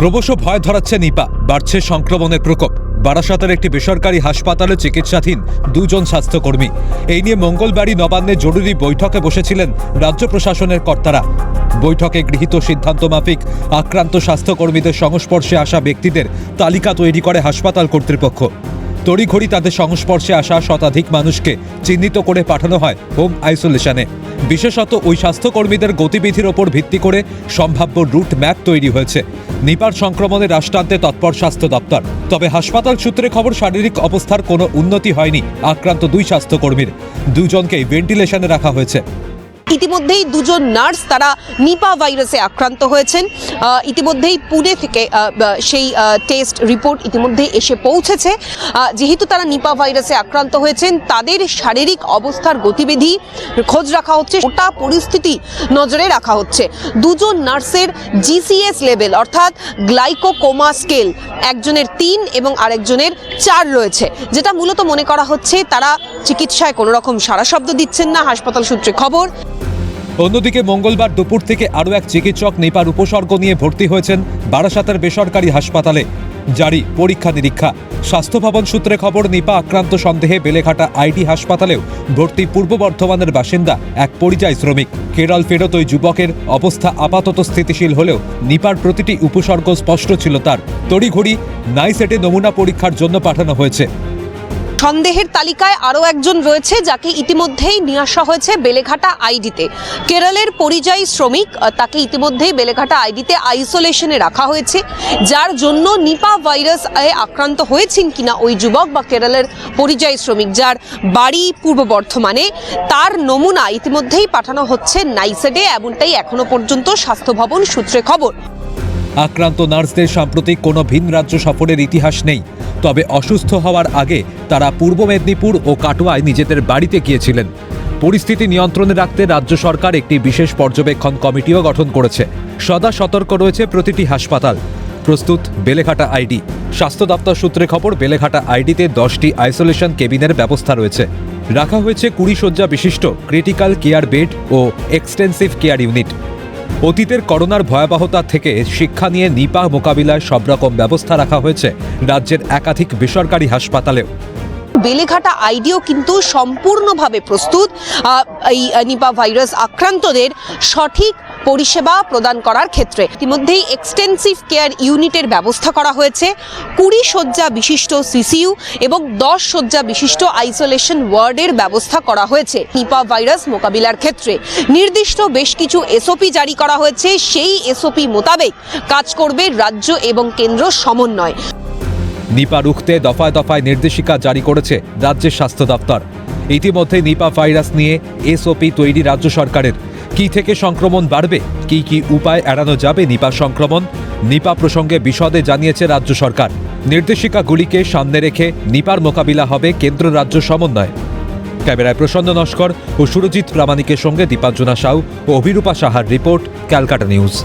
ক্রমশ ভয় ধরাচ্ছে নিপা। বাড়ছে সংক্রমণের প্রকোপ। বারাসাতের একটি বেসরকারি হাসপাতালে চিকিৎসাধীন দুজন স্বাস্থ্যকর্মী। এই নিয়ে মঙ্গলবারই নবান্নে জরুরি বৈঠকে বসেছিলেন রাজ্য প্রশাসনের কর্তারা। বৈঠকে গৃহীত সিদ্ধান্ত মাফিক আক্রান্ত স্বাস্থ্যকর্মীদের সংস্পর্শে আসা ব্যক্তিদের তালিকা তৈরি করে হাসপাতাল কর্তৃপক্ষ। তড়িঘড়ি তাদের সংস্পর্শে আসা শতাধিক মানুষকে চিহ্নিত করে পাঠানো হয় হোম আইসোলেশনে। বিশেষত ওই স্বাস্থ্যকর্মীদের গতিবিধির ওপর ভিত্তি করে সম্ভাব্য রুট ম্যাপ তৈরি হয়েছে। নিপার সংক্রমণে রাষ্ট্রান্তে তৎপর স্বাস্থ্য দপ্তর। তবে হাসপাতাল সূত্রে খবর, শারীরিক অবস্থার কোনো উন্নতি হয়নি আক্রান্ত দুই স্বাস্থ্যকর্মীর। দুজনকেই ভেন্টিলেশনে রাখা হয়েছে। ইতিমধ্যেই দুজন নার্স তারা নিপা ভাইরাসে আক্রান্ত হয়েছেন। ইতিমধ্যেই পুনে থেকে সেই টেস্ট রিপোর্ট ইতিমধ্যেই এসে পৌঁছেছে। যেহেতু তারা নিপা ভাইরাসে আক্রান্ত হয়েছেন, তাদের শারীরিক অবস্থার গতিবিধি খোঁজ রাখা হচ্ছে ওটা পরিস্থিতি নজরে রাখা হচ্ছে। দুজন নার্সের জিসিএস লেভেল, অর্থাৎ গ্লাইকোকোমা স্কেল, একজনের তিন এবং আরেকজনের চার রয়েছে, যেটা মূলত মনে করা হচ্ছে তারা চিকিৎসায় কোনো রকম সারা শব্দ দিচ্ছেন না, হাসপাতাল সূত্রে খবর। অন্যদিকে মঙ্গলবার দুপুর থেকে আরও এক চিকিৎসক নিপার উপসর্গ নিয়ে ভর্তি হয়েছেন বারাসাতের বেসরকারি হাসপাতালে। জারি পরীক্ষা নিরীক্ষা। স্বাস্থ্য ভবন সূত্রে খবর, নিপা আক্রান্ত সন্দেহে বেলেঘাটা আইডি হাসপাতালেও ভর্তি পূর্ব বর্ধমানের বাসিন্দা এক পরিযায়ী শ্রমিক। কেরল ফেরত ওই যুবকের অবস্থা আপাতত স্থিতিশীল হলেও নিপার প্রতিটি উপসর্গ স্পষ্ট ছিল তার। তড়িঘড়ি নাইসেটে নমুনা পরীক্ষার জন্য পাঠানো হয়েছে। সন্দেহের তালিকায় আরও একজন রয়েছে যাকে ইতিমধ্যেই নিয়ে আসা হয়েছে বেলেঘাটা আইডিতে। কেরলের পরিযায়ী শ্রমিক তাকে ইতিমধ্যেই বেলেঘাটা আইডিতে আইসোলেশনে রাখা হয়েছে। যার জন্য নিপা ভাইরাস আক্রান্ত হয়েছেন কিনা ওই যুবক বা কেরলের পরিযায়ী শ্রমিক, যার বাড়ি পূর্ব বর্ধমানে। তার নমুনা ইতিমধ্যেই পাঠানো হচ্ছে নাইসেডে, এমনটাই এখনও পর্যন্ত স্বাস্থ্য ভবন সূত্রে খবর। আক্রান্ত নার্সদের সাম্প্রতিক কোনো ভিন রাজ্য সফরের ইতিহাস নেই। তবে অসুস্থ হওয়ার আগে তারা পূর্ব মেদিনীপুর ও কাটোয়ায় নিজেদের বাড়িতে গিয়েছিলেন। পরিস্থিতি নিয়ন্ত্রণে রাখতে রাজ্য সরকার একটি বিশেষ পর্যবেক্ষণ কমিটিও গঠন করেছে। সদা সতর্ক রয়েছে প্রতিটি হাসপাতাল। প্রস্তুত, বেলেঘাটা আইডি। স্বাস্থ্য দপ্তর সূত্রে খবর, বেলেঘাটা আইডিতে দশটি আইসোলেশন কেবিনের ব্যবস্থা রয়েছে। রাখা হয়েছে কুড়ি শয্যা বিশিষ্ট ক্রিটিক্যাল কেয়ার বেড ও এক্সটেন্সিভ কেয়ার ইউনিট। অতীতের করোনার ভয়াবহতা থেকে শিক্ষা নিয়ে নিপাহ মোকাবিলায় সব রকম ব্যবস্থা রাখা হয়েছে রাজ্যের একাধিক বেসরকারি হাসপাতালেও। বেলেঘাটা আইডিও কিন্তু সম্পূর্ণভাবে প্রস্তুত। এই নিপা ভাইরাস আক্রান্তদের সঠিক পরিষেবা প্রদান করার ক্ষেত্রে। ইতিমধ্যেই এক্সটেন্সিভ কেয়ার ইউনিটের ব্যবস্থা করা হয়েছে। কুড়ি শয্যা বিশিষ্ট সিসিইউ এবং দশ শয্যা বিশিষ্ট আইসোলেশন ওয়ার্ডের ব্যবস্থা করা হয়েছে নিপা ভাইরাস মোকাবিলার ক্ষেত্রে। নির্দিষ্ট বেশ কিছু এসওপি জারি করা হয়েছে। সেই এসওপি মোতাবেক কাজ করবে রাজ্য এবং কেন্দ্র সমন্বয়। নিপা রুখতে দফায় দফায় নির্দেশিকা জারি করেছে রাজ্যের স্বাস্থ্য দপ্তর। ইতিমধ্যে নিপা ভাইরাস নিয়ে এসওপি তৈরি রাজ্য সরকারের। কি থেকে সংক্রমণ বাড়বে? কি কি উপায় এড়ানো যাবে নিপা সংক্রমণ? নিপা প্রসঙ্গে বিশদে জানিয়েছে রাজ্য সরকার। নির্দেশিকাগুলিকে সামনে রেখে নিপার মোকাবিলা হবে কেন্দ্র রাজ্য সমন্বয়। ক্যামেরায় প্রসন্ন নস্কর ও সুরজিৎ প্রামাণিকের সঙ্গে দীপাঞ্জনা সাউ ও অভিরূপা সাহার রিপোর্ট, ক্যালকাটা নিউজ।